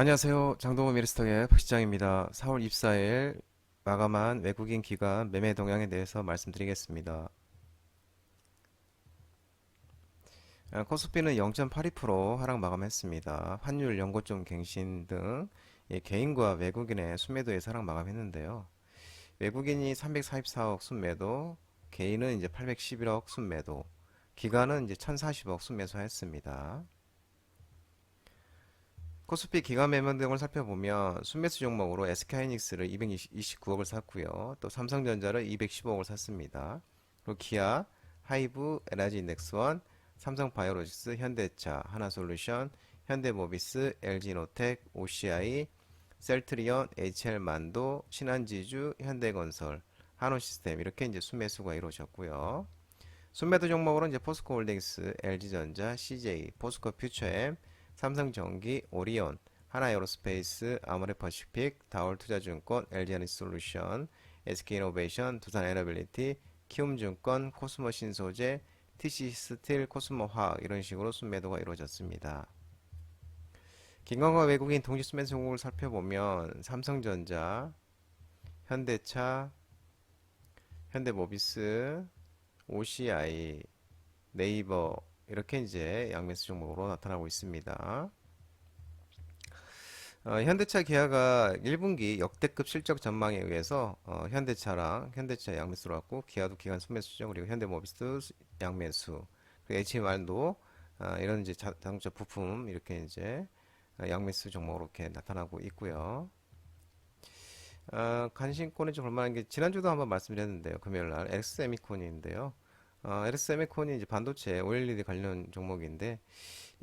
안녕하세요. 장동호 미르스터의 박시장입니다. 4월 24일 마감한 외국인 기관 매매 동향에 대해서 말씀드리겠습니다. 아, 코스피는 0.82% 하락 마감했습니다. 환율, 연고점 갱신 등 예, 개인과 외국인의 순매도에서 하락 마감했는데요. 외국인이 344억 순매도, 개인은 이제 811억 순매도, 기관은 이제 1040억 순매수했습니다. 코스피 기관 매매 등을 살펴보면 순매수 종목으로 SK하이닉스를 229억을 샀고요. 또 삼성전자를 215억을 샀습니다. 그리고 기아, 하이브, 에너지 인덱스원, 삼성바이오로직스, 현대차, 하나솔루션, 현대모비스, LG노텍, OCI, 셀트리온, HL만도, 신한지주, 현대건설, 한호시스템 이렇게 이제 순매수가 이루어졌고요. 순매도 종목으로 이제 포스코홀딩스, LG전자, CJ, 포스코 퓨처엠, 삼성전기, 오리온, 하나에어로스페이스, 아모레퍼시픽, 다올투자증권, LG에너지솔루션, SK이노베이션, 두산에너빌리티, 키움증권, 코스모신소재, TC스틸, 코스모화학 이런 식으로 순매도가 이루어졌습니다. 김광과 외국인 동시 순매수 종목을 살펴보면 삼성전자, 현대차, 현대모비스, OCI, 네이버 이렇게 이제 양매수 종목으로 나타나고 있습니다. 어, 현대차 기아가 1분기 역대급 실적 전망에 의해서 어, 현대차랑 현대차 양매수로 왔고 기아도 기관 순매수죠. 그리고 현대모비스 양매수 그리고 HMR도 어, 이런 이제 자, 자동차 부품 이렇게 이제 어, 양매수 종목으로 이렇게 나타나고 있고요. 어, 관심권에 좀 볼만한 게 지난주도 한번 말씀드렸는데요. 금요일 날 엑스세미콘인데요. 어, 엑스세미콘이 이제 반도체 OLED 관련 종목인데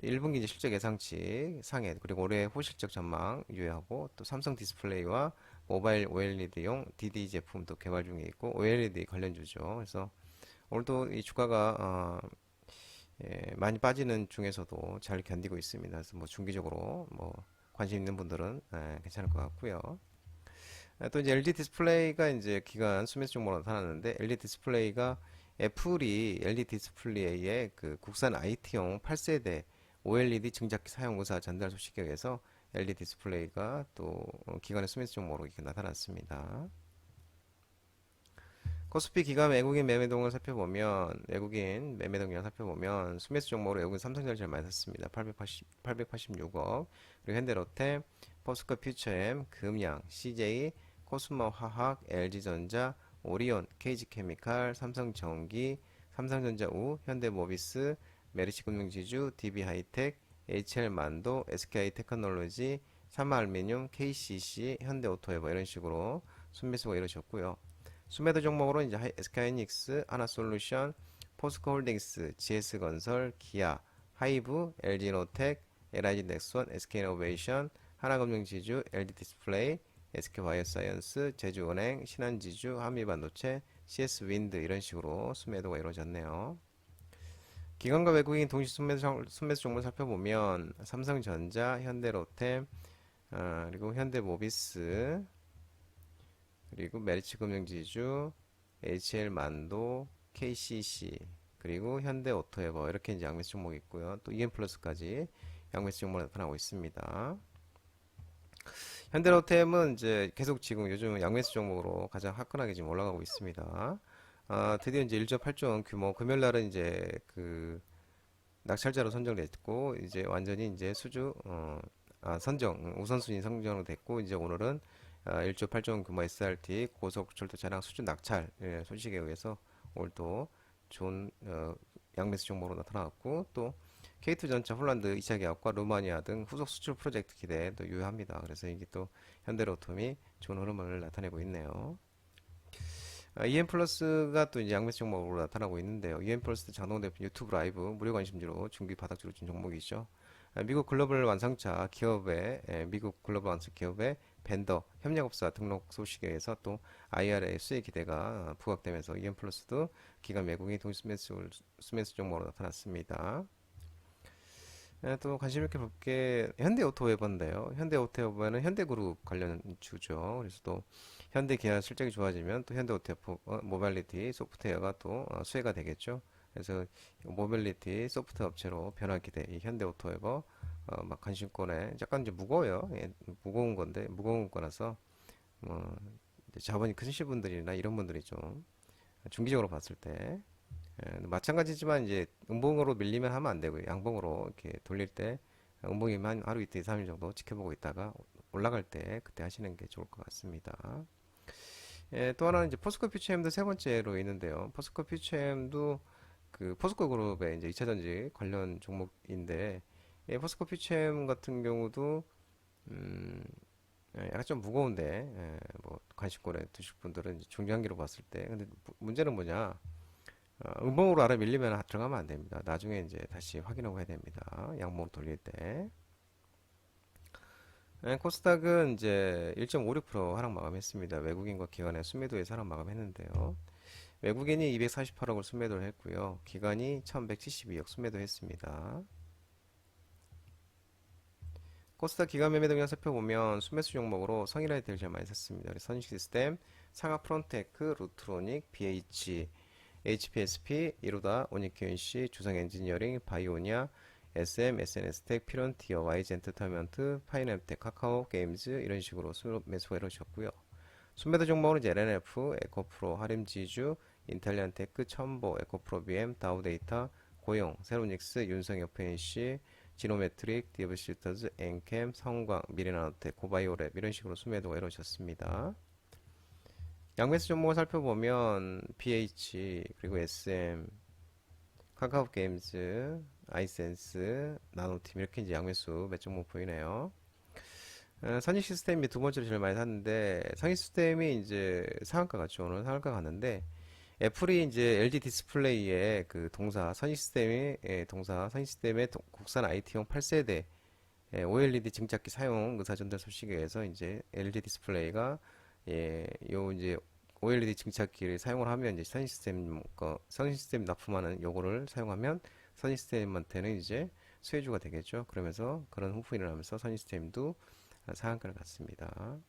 1분기 이제 실적 예상치 상해 그리고 올해 호실적 전망 유의하고 또 삼성 디스플레이와 모바일 OLED용 DD 제품도 개발 중에 있고 OLED 관련주죠. 그래서 오늘도 이 주가가 어, 예, 많이 빠지는 중에서도 잘 견디고 있습니다. 그래서 뭐 중기적으로 뭐 관심 있는 분들은 예, 괜찮을 것 같고요. 아, 또 이제 LG 디스플레이가 이제 기간 수매수 종목으로 나타났는데 LG 디스플레이가 애플이 LG 디스플레이의 그 국산 IT용 8세대 OLED 증작기 사용 의사 전달 소식에 의해서 LG 디스플레이가 또 기관의 수매수 종목으로 나타났습니다. 코스피 기관 외국인 매매 동을 살펴보면 외국인 매매 동을 살펴보면 수매수 종목으로 외국인 삼성전자 제일 많이 샀습니다. 880, 886억 그리고 현대로템, 포스코 퓨처엠, 금양, CJ, 코스모 화학, LG전자, 오리온, KG케미칼, 삼성전기, 삼성전자 우, 현대모비스, 메리츠금융지주, DB하이텍, HL만도, SK테크놀로지, 삼화알미늄, KCC, 현대오토에버 이런 식으로 순매수가 이루어졌고요. 순매도 종목으로 이제 SK하이닉스, 하나솔루션, 포스코홀딩스, GS건설, 기아, 하이브, LG노텍, LIG넥선, SK이노베이션, 하나금융지주, LG디스플레이, SK바이오사이언스, 제주은행, 신한지주, 한미반도체, CS윈드 이런 식으로 순매도가 이루어졌네요. 기관과 외국인 동시 순매수, 종목을 살펴보면 삼성전자, 현대로템, 어, 그리고 현대모비스, 그리고 메리츠금융지주, HL만도, KCC, 그리고 현대오토에버 이렇게 이제 양매수 종목이 있고요. 또 EM플러스까지 양매수 종목이 나타나고 있습니다. 현대로템은 이제 계속 지금 요즘 양매수 종목으로 가장 화끈하게 지금 올라가고 있습니다. 아, 드디어 이제 1.8조 원 규모 금요일 날은 이제 그 낙찰자로 선정됐고 이제 완전히 이제 수주 어, 아, 선정 우선순위 선정으로 됐고 이제 오늘은 아, 1조 8조 원 규모 SRT 고속철도 차량 수주 낙찰 예, 소식에 의해서 오늘 또 좋은 어, 양매수 종목으로 나타나왔고 또 K2 전차 홀란드 2차 계약과 루마니아 등 후속 수출 프로젝트 기대도 유효합니다. 그래서 이게 또 현대로톰이 좋은 흐름을 나타내고 있네요. 아, EM 플러스가 또 이제 양매수 종목으로 나타나고 있는데요. EM 플러스 장동 대표 유튜브 라이브 무료 관심주로 중기 바닥주로 준 종목이죠. 아, 미국 글로벌 완성차 기업의 예, 미국 글로벌 완성 기업의 벤더 협력업사 등록 소식에 의해서 또 IRA 수혜 기대가 부각되면서 EM 플러스도 기간 외국인 동시 수매수, 수매수 종목으로 나타났습니다. 예, 또 관심 있게 볼 게 현대오토웨버인데요. 현대오토웨버는 현대그룹 관련 주죠. 그래서 또 현대 기아 실적이 좋아지면 또 현대오토웨버 어, 모빌리티 소프트웨어가 또 어, 수혜가 되겠죠. 그래서 모빌리티 소프트웨어 업체로 변화 기대 이 현대오토웨버 어, 막 관심권에 약간 이제 무거워요. 예, 무거운 건데 무거운 거라서 뭐 이제 자본이 크신 분들이나 이런 분들이 좀 중기적으로 봤을 때 예, 마찬가지지만 이제 음봉으로 밀리면 하면 안 되고요. 양봉으로 이렇게 돌릴 때 음봉이만 하루 이틀 3일 정도 지켜보고 있다가 올라갈 때 그때 하시는 게 좋을 것 같습니다. 예, 또 하나는 이제 포스코 퓨처엠도 세 번째로 있는데요. 포스코 퓨처엠도 그 포스코 그룹의 이제 2차전지 관련 종목인데 예, 포스코 퓨처엠 같은 경우도 음, 예, 약간 좀 무거운데 예, 뭐 관심권에 두실 분들은 중장기로 봤을 때 근데 무- 문제는 뭐냐 어, 음봉으로 알아 밀리면 들어가면 안 됩니다. 나중에 이제 다시 확인하고 해야 됩니다. 양봉 돌릴 때. 네, 코스닥은 이제 1.56% 하락 마감했습니다. 외국인과 기관의 순매도에서 하락 마감했는데요. 외국인이 248억을 순매도를 했고요. 기관이 1172억 순매도 했습니다. 코스닥 기관 매매 동향 살펴보면 순매수 종목으로 성일아이트를 제일 많이 샀습니다. 선시스템, 상하 프론테크, 루트로닉, BH, HPSP, 이로다, 오니큐엔시, 주성 엔지니어링, 바이오니아, SM, SNS텍, 피런티어, YG 엔터테인먼트, 파이낸텍, 카카오, 게임즈 이런 식으로 수- 매수가 이루어졌고요. 순매도 종목은 이제 LNF, 에코프로, 하림지주, 인텔리안테크, 첨보, 에코프로 BM, 다우데이터, 고용, 세로닉스, 윤성협 NC, 지노메트릭, 디브시터즈, 엔캠, 성광, 미래나노텍, 고바이오랩 이런 식으로 순매도가 이루어졌습니다. 양매수 종목을 살펴보면 BH 그리고 SM, 카카오 게임즈, 아이센스, 나노팀 이렇게 이제 양매수 몇 종목 보이네요. 어, 선익 시스템이 두 번째로 제일 많이 샀는데 선익 시스템이 이제 상한가 같죠. 오늘 상한가 갔는데 애플이 이제 LG 디스플레이의 그 동사 선익 시스템의 예, 동사 선익 시스템의 도- 국산 IT용 8세대 예, OLED 증착기 사용 의사 전달 소식에 의해서 이제 LG 디스플레이가 예, 요 이제 OLED 증착기를 사용을 하면 이제 선익 시스템 거 선익 시스템 납품하는 요거를 사용하면 선익 시스템한테는 이제 수혜주가 되겠죠. 그러면서 그런 호응이 일어나면서 선익 시스템도 상한가를 갔습니다.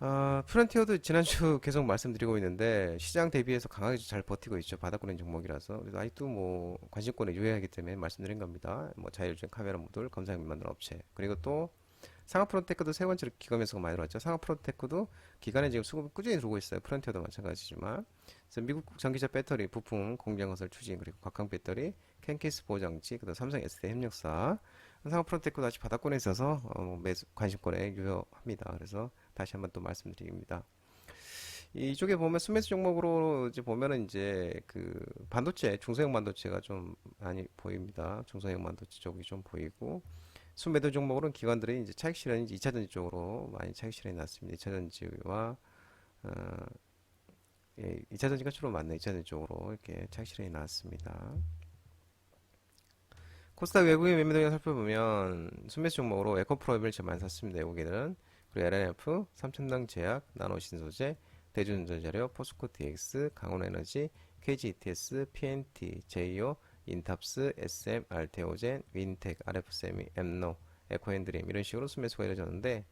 아, 프론티어도 지난주 계속 말씀드리고 있는데 시장 대비해서 강하게 잘 버티고 있죠. 바닥권인 종목이라서. 그래서 아직도 뭐 관심권에 유의하기 때문에 말씀드린 겁니다. 뭐 자율주행 카메라 모듈, 검사용 만드는 업체. 그리고 또 상하 프론테크도 세 번째로 기관에서 많이 들어왔죠. 상하 프론테크도 기관에 지금 수급을 꾸준히 들어오고 있어요. 프론티어도 마찬가지지만. 그래서 미국 전기차 배터리 부품 공장 건설 추진 그리고 각광 배터리, 캔케이스 보장치, 그다음 삼성 SK 협력사. 상하 프론테크도 아직 바닥권에 있어서 어, 매수 관심권에 유효합니다. 그래서 다시 한번 또 말씀드립니다. 이쪽에 보면 순매수 종목으로 이제 보면은 이제 그 반도체, 중소형 반도체가 좀 많이 보입니다. 중소형 반도체 쪽이 좀 보이고 순매도 종목으로는 기관들이 이제 차익 실현이 2차 전지 쪽으로 많이 차익 실현이 났습니다. 2차 전지와 어, 예, 2차 전지가 주로 맞네. 2차 전지 쪽으로 이렇게 차익 실현이 나왔습니다. 코스닥 외국인 매매 동향 살펴보면 순매수 종목으로 에코프로를 제일 많이 샀습니다. 외국인들은 그리고 LNF, 삼천당 제약, 나노신소재, 대준전자료, 포스코 DX, 강원에너지, KG ETS, PNT, 제이오, 인탑스, SM, 알테오젠, 윈텍, RF세미, 엠노, 에코핸드림 이런 식으로 순매수가 이루어졌는데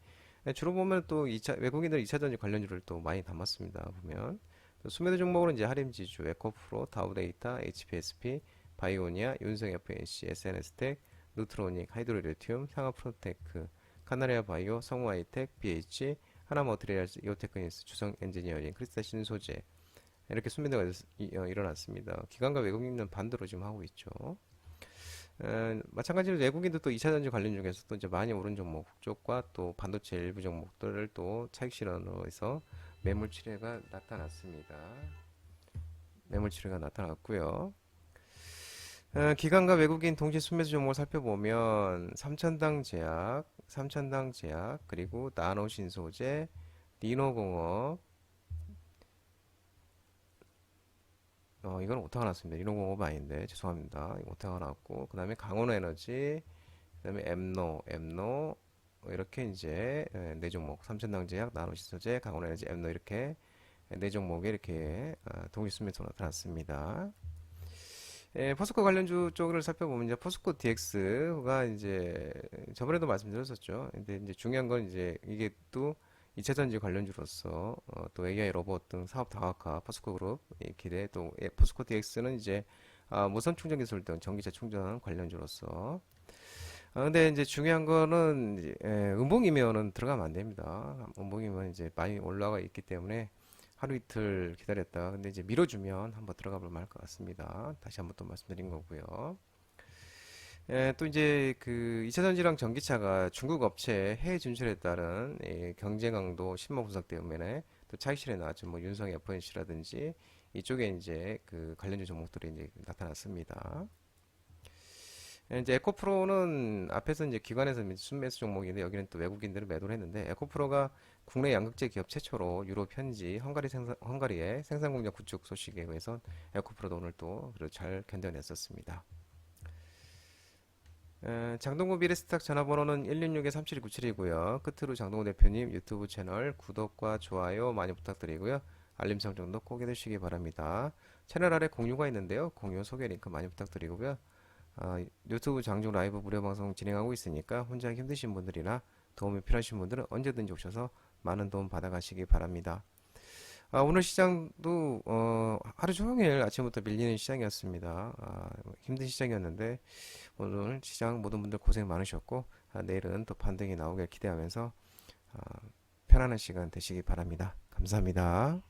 네, 주로 보면 또 2차, 외국인들 2차 전지 관련주를 또 많이 담았습니다. 보면 또 순매도 종목으로는 이제 하림지주, 에코프로, 다우데이터, HPSP, 바이오니아, 윤성 FNC, SNS텍, 누트로닉, 하이드로리튬, 상하프로테크, 카나리아 바이오, 성우아이텍, BH, 하나머트리얼스, 이오테크니스, 주성 엔지니어링, 크리스타 신소재 이렇게 순매도가 어, 일어났습니다. 기관과 외국인은 반대로 지금 하고 있죠. 에, 마찬가지로 외국인도 또 2차 전지 관련 중에서 또 이제 많이 오른 종목 쪽과 또 반도체 일부 종목들을 또 차익 실현으로 해서 매물 출회가 나타났습니다. 매물 출회가 나타났고요. 어, 기관과 외국인 동시 순매수 종목을 살펴보면 삼천당 제약, 삼천당 제약, 그리고 나노 신소재, 니노공업, 어, 이건 오타가 났습니다. 니노공업 아닌데 죄송합니다. 오타가 났고 그 다음에 강원에너지, 그 다음에 엠노, 엠노 어, 이렇게 이제 예, 네 종목, 삼천당 제약, 나노신소재, 강원에너지, 엠노 이렇게 네 종목에 이렇게 아, 동시 순매수가 나타났습니다. 예, 포스코 관련주 쪽을 살펴보면 이제 포스코 DX가 이제 저번에도 말씀드렸었죠. 근데 이제 중요한 건 이제 이게 또 2차 전지 관련주로서 어, 또 AI 로봇 등 사업 다각화 포스코 그룹 이 기대 또 예, 포스코 DX는 이제 아, 무선 충전 기술 등 전기차 충전 관련주로서 아, 근데 이제 중요한 거는 이제, 예, 음봉이면은 들어가면 안 됩니다. 음봉이면 이제 많이 올라가 있기 때문에 하루 이틀 기다렸다. 근데 이제 밀어주면 한번 들어가 볼만 할 것 같습니다. 다시 한번 또 말씀드린 거고요. 예, 또 이제 그 2차 전지랑 전기차가 중국 업체 해외 진출에 따른 예, 경제 강도 신모 분석 때문에 또 차익실에 나왔죠. 뭐 윤성 FNC라든지 이쪽에 이제 그 관련주 종목들이 이제 나타났습니다. 예, 이제 에코프로는 앞에서 이제 기관에서 순매수 종목인데 여기는 또 외국인들을 매도를 했는데 에코프로가 국내 양극재 기업 최초로 유럽 현지 헝가리 생산, 헝가리의 생산 공장 구축 소식에 의해서 에코프로도 오늘 또 잘 견뎌냈었습니다. 에, 장동구 비례스탁 전화번호는 166-3797이고요. 끝으로 장동구 대표님 유튜브 채널 구독과 좋아요 많이 부탁드리고요. 알림 설정도 꼭 해두시기 바랍니다. 채널 아래 공유가 있는데요. 공유 소개 링크 많이 부탁드리고요. 아, 유튜브 장중 라이브 무료 방송 진행하고 있으니까 혼자 힘드신 분들이나 도움이 필요하신 분들은 언제든지 오셔서 많은 도움 받아가시기 바랍니다. 아, 오늘 시장도 어, 하루 종일 아침부터 밀리는 시장이었습니다. 아, 힘든 시장이었는데 오늘 시장 모든 분들 고생 많으셨고 아, 내일은 또 반등이 나오길 기대하면서 아, 편안한 시간 되시기 바랍니다. 감사합니다.